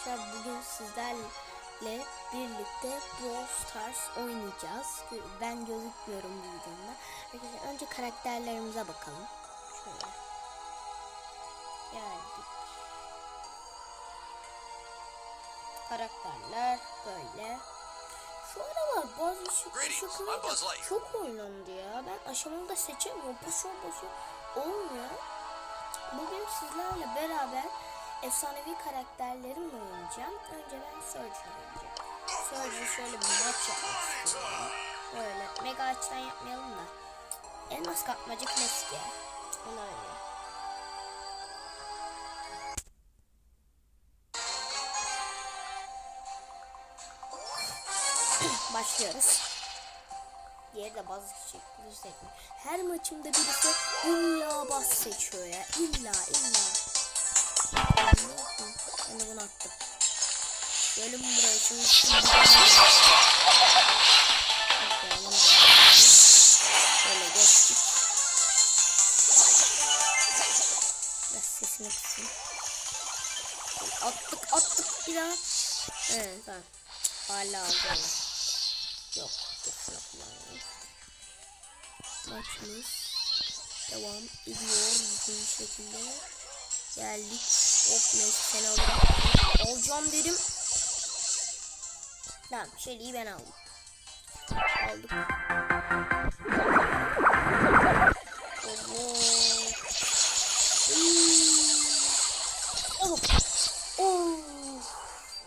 arkadaşlar bugün sizlerle birlikte Brawl Stars oynayacağız. Ben gözükmüyorum bu videomda. Arkadaşlar önce karakterlerimize bakalım. Şöyle. Geldik. Karakterler böyle. Şu aralar bazı ışıklar çok oynandı ya. Ben aşamalı da seçemiyorum. Basıyor basıyor. Olmuyor. Bugün sizlerle beraber efsanevi karakterlerimle oynayacağım. Önce ben Surge oynayacağım. Surge'ı şöyle bir maç yapmak. Böyle mega açıdan yapmayalım da. Elmas kapmaca klasik. Onu oynayalım. Başlıyoruz. Diğeri de bazı kişi seçmiyor. Her maçımda birisi illa bas seçiyor ya. İlla illa. Gelin buraya. Böyle geçtik. Biraz sesini kısayım. Attık attık bir daha. Evet tamam. Hala aldı. Yok. Dur şunu kullanayım. Maçımız devam ediyor bir şekilde. Geldik. Hop alırım. Alacağım dedim. Tamam Shelly'i ben aldım. Aldık. Oh.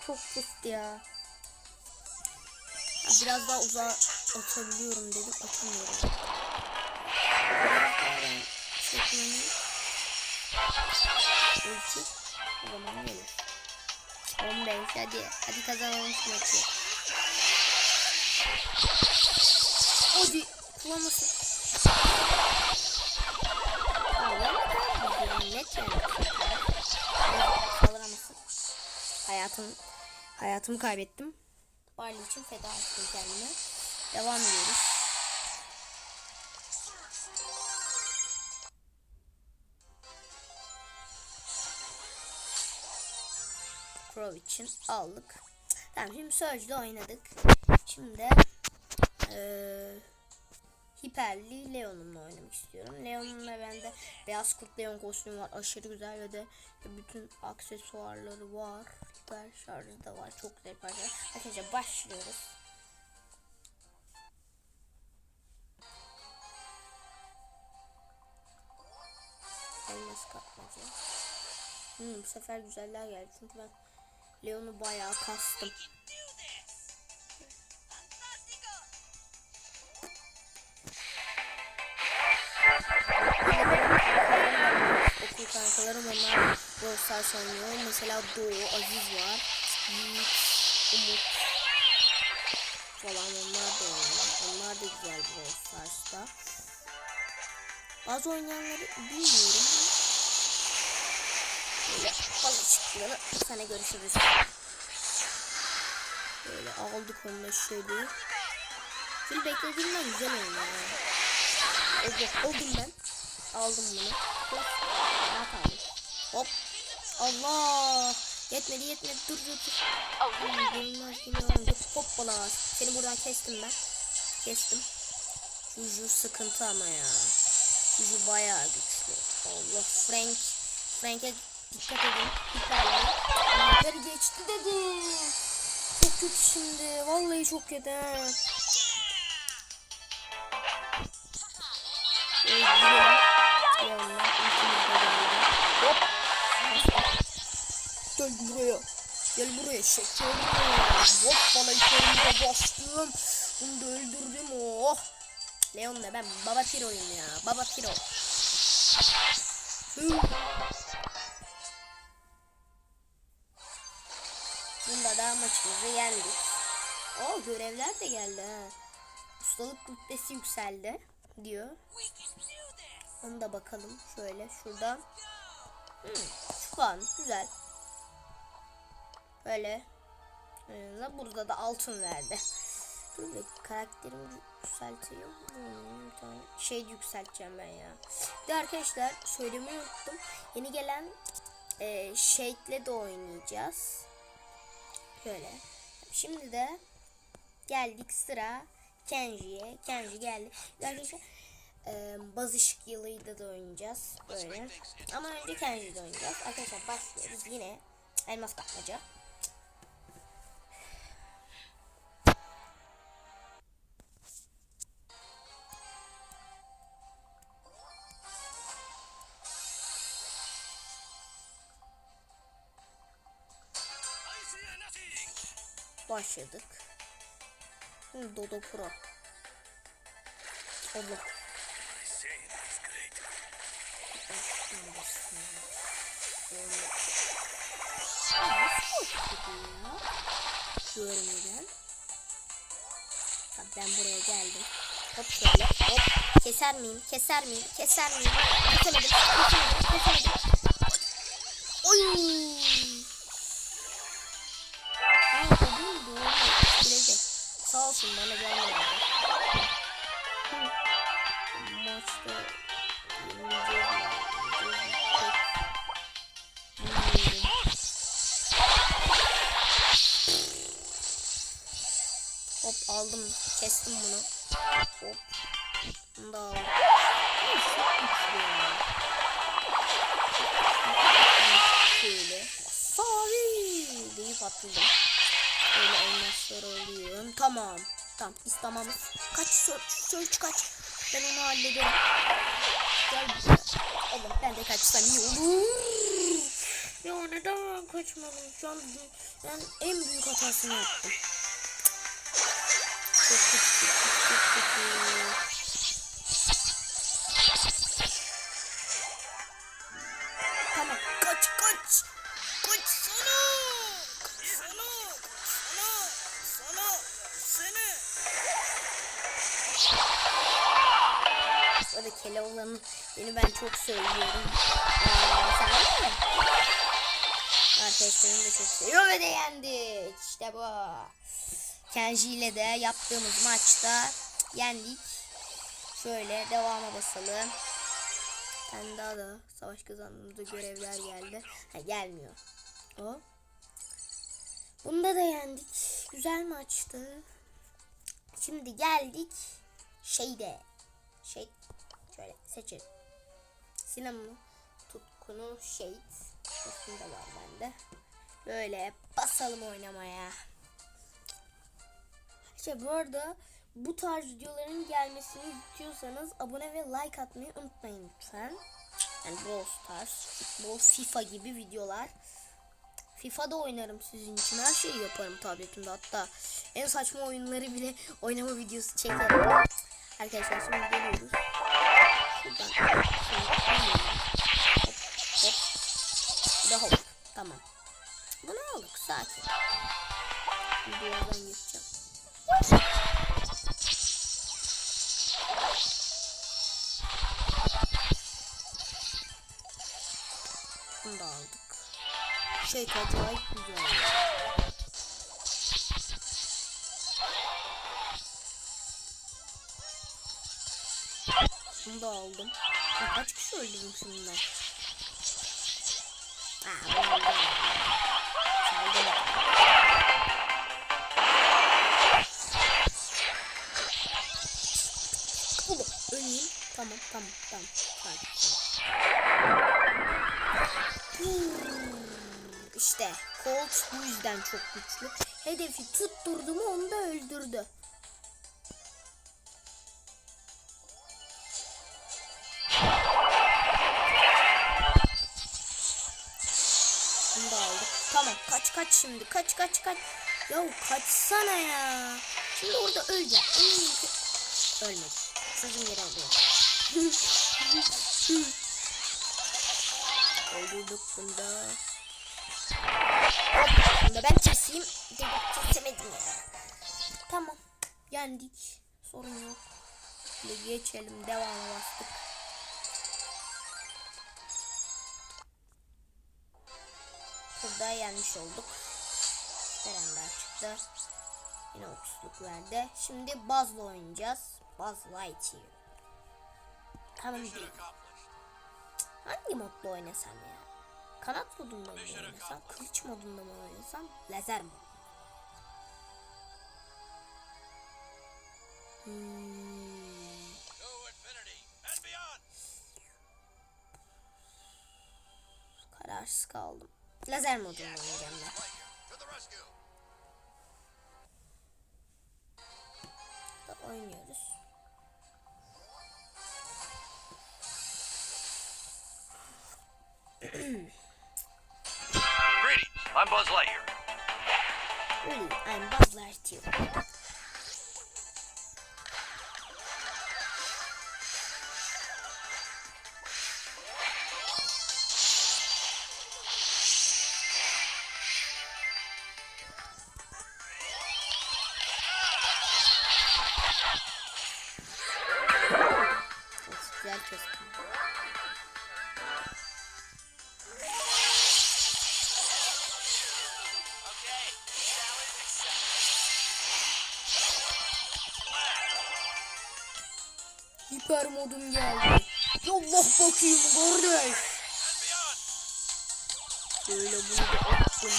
Çok pıstı ya. Biraz daha uzağa atabiliyorum dedim atamıyorum. Çekmemi Ulti o zaman gelir. 15 hadi hadi kazanalım şu maçı. Hadi kullanmasın. Net yani. Saldıramasın. Hayatım hayatımı kaybettim. Barley için feda ettim kendime. Devam ediyoruz. Crow için aldık. Tamam şimdi Surge'de oynadık. Şimdi eee Hiperli Leon'umla oynamak istiyorum. Leon'umla bende beyaz kurt Leon kostümü var. Aşırı güzel ve de bütün aksesuarları var. Hiper şarjı da var. Çok güzel parçalar. Arkadaşlar başlıyoruz. Elmas kapmaca. Hmm, bu sefer güzeller geldi. Çünkü ben Leon'u bayağı kastım. Kankalarım onlar Brawl Stars. Mesela Doğu, Aziz var. Yiğit, Umut falan onlar da oynuyor. Onlar da güzel Brawl. Bazı oynayanları bilmiyorum. Böyle balıkçıkları sana görüşürüz. Böyle aldık onu da şöyle. Şimdi beklediğimden güzel oynuyor. Evet, oldum ben. Aldım bunu. Hop. Allah. Yetmedi yetmedi. Dur dur dur. Görünmez. Dur. Hoppala. Seni buradan kestim ben. Kestim. Juju sıkıntı ama ya. Juju bayağı güçlü. Allah. Frank. Frank'e dikkat edin. Hiperli. Hiper geçti dedi. Çok kötü şimdi. Vallahi çok kötü. ha. Gel buraya. Gel buraya şekerim. Hop bana içeride bastım. Bunu da öldürdüm. Oh. Leon'la ben baba piroyum ya. Baba piro. Hı. Bunda da maçımızı yendik. O görevler de geldi ha. Ustalık rütbesi yükseldi diyor. Onu da bakalım şöyle şuradan. Hmm, şu puan güzel. Böyle. Ee, burada da altın verdi. Dur bir karakterimi yükselteyim. Hmm, tane şey yükselteceğim ben ya. Bir arkadaşlar söylemeyi unuttum. Yeni gelen e, Shade'le de oynayacağız. Şöyle. Şimdi de geldik sıra Kenji'ye. Kenji geldi. Arkadaşlar e, baz ışık yılıyla da oynayacağız. Böyle. Ama önce Kenji'de oynayacağız. Arkadaşlar başlıyoruz. Yine elmas kapmaca. Başladık. Hı, Dodo Pro. Ya? Görmeden. Ben buraya geldim. Hop şöyle hop. Keser miyim? Keser miyim? Keser miyim? Kesemedim. Kesemedim. Kesemedim. Oy. Olsun bana gelmedi. Maçta. Hop aldım. Kestim bunu. Hop. Bunu da aldım. Şöyle. Savi deyip atladım. Alıyorum. Tamam. Tamam biz tamamız. Kaç search, search kaç. Ben onu hallederim. Gel. Allah ben de kaçsam iyi olur. Ya neden ben kaçmadım? Şu an ben en büyük hatasını yaptım. Çok kötü, çok kötü. Tamam kaç. Kaç Böyle Keloğlan'ın beni ben çok de mi? Arkadaşlarım da çok seviyor ve de yendik. İşte bu. Kenji ile de yaptığımız maçta yendik. Şöyle devama basalım. Ben daha da savaş kazandığımızda görevler geldi. Ha gelmiyor. O. Bunda da yendik. Güzel maçtı. Şimdi geldik şeyde. Şey seçelim. Sinema tutkunu şehit. Üstünde var bende. Böyle basalım oynamaya. İşte bu arada bu tarz videoların gelmesini istiyorsanız abone ve like atmayı unutmayın lütfen. Yani Brawl Stars, futbol, FIFA gibi videolar. FIFA'da oynarım sizin için. Her şeyi yaparım tabletimde. Hatta en saçma oyunları bile oynama videosu çekerim. Arkadaşlar şimdi geliyoruz. Şuradan. Şöyle oynayalım. Hop hop. Bir de hop. Tamam. Bunu aldık. Sakin. Videodan geçeceğim. Bunu da aldık. Şey acayip güzel. Bunu da aldım. Ya kaç kişi öldürdüm şimdi ben? Aa, bunu aldım. Tamam tamam tamam. Hmm, İşte Colt bu yüzden çok güçlü. Hedefi tutturdu mu onu da öldürdü. Tamam kaç kaç şimdi kaç kaç kaç. Ya kaçsana ya. Şimdi orada öleceğim. Ölmedi. Sözüm yere alıyorum. Öldürdük bunda. Bunda ben keseyim. Dedik kesemedim ya. Tamam. Yendik. Sorun yok. Şimdi geçelim. Devamı bastık. Sıfır daha yenmiş olduk. Berender çıktı. Yine 30'luk verdi. Şimdi Buzz'la oynayacağız. Buzz Lightyear. Tamam değil. Hangi modda oynasam ya? Kanat modunda mı oynasam? Kılıç modunda mı oynasam? Lazer modunda. Hmm. kararsız kaldım. Lazer modunu oynayacağım ben. Da oynuyoruz. Greetings. I'm Buzz Lightyear. Really, I'm Buzz Lightyear. Hiper modum geldi. Allah bakayım kardeş. Böyle bunu da attım.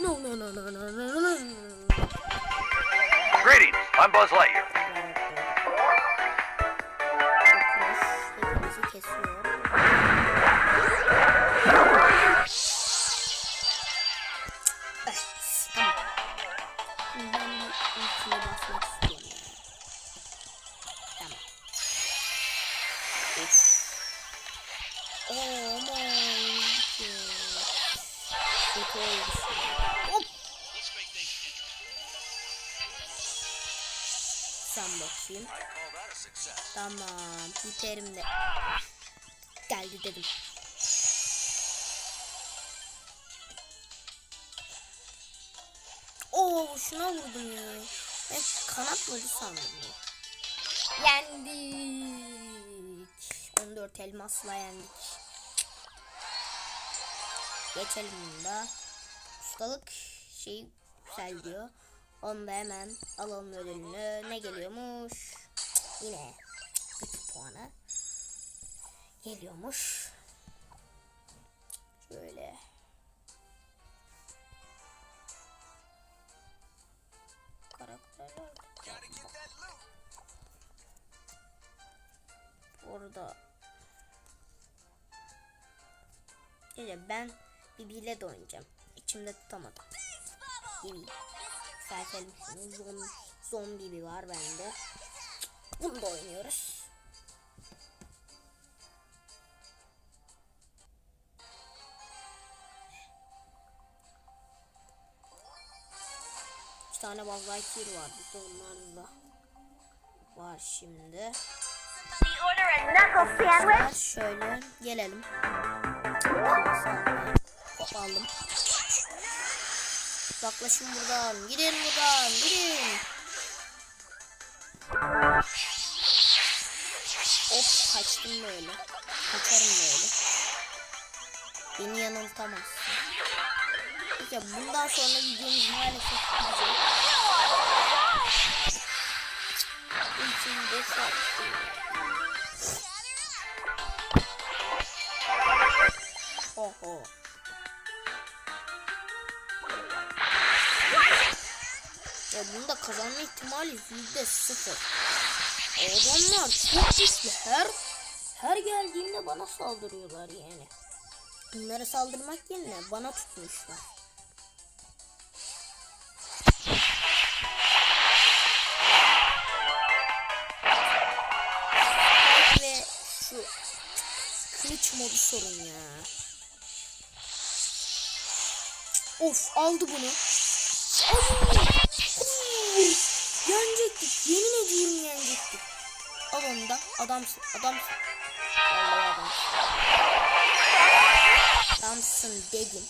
No no no no no no no. Greetings. I'm Buzz Lightyear. Tamam. Hiperim de geldi dedim. Oo şuna vurdum ya. Ben kanat vurdu sandım. Yendik. 14 elmasla yendik. Geçelim bunu da. Ustalık şey güzel diyor. Onu da hemen alalım ödülünü. Ne geliyormuş? Yine güç puanı. Geliyormuş. Şöyle. Karakterler. Orada. Gece ben Bibi de oynayacağım. İçimde tutamadım. Bibi. Zon, zombi bir var bende. Bunu da oynuyoruz. İki tane Buzz Lightyear var. Bir de onlar da var şimdi. Şöyle gelelim. Hop aldım. Uzaklaşın buradan. Gidin buradan. Gidin. Kaçtım böyle. Kaçarım böyle. Beni yanıltamazsın. Peki bundan sonra videomuz maalesef gidecek. İçim boşalttım. Oho. Ya bunda kazanma ihtimali yüzde sıfır. Adamlar çok güçlü. Her her geldiğimde bana saldırıyorlar yani. Bunlara saldırmak yerine bana tutmuşlar. Ve şu kılıç modu sorun ya. Of aldı bunu. Ay! Al onu da. Adamsın. Adamsın. Adamsın. Dedim.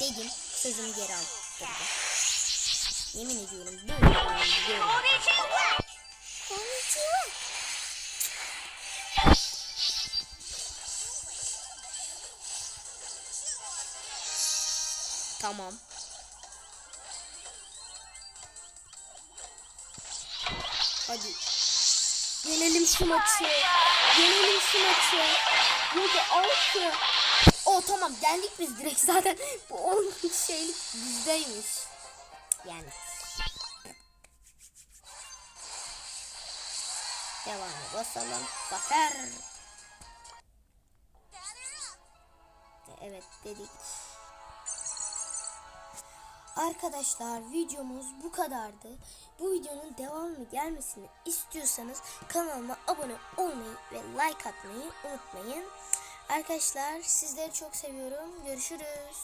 Dedim. Sözümü geri aldım. Yemin ediyorum böyle. Tamam. Hadi. Yenelim şu maçı. Yenelim şu maçı. Yedi altı. O tamam geldik biz direkt zaten. Bu on şeylik bizdeymiş. Yani. Devamı basalım. Zafer. Evet dedik. Arkadaşlar videomuz bu kadardı. Bu videonun devamı gelmesini istiyorsanız kanalıma abone olmayı ve like atmayı unutmayın. Arkadaşlar sizleri çok seviyorum. Görüşürüz.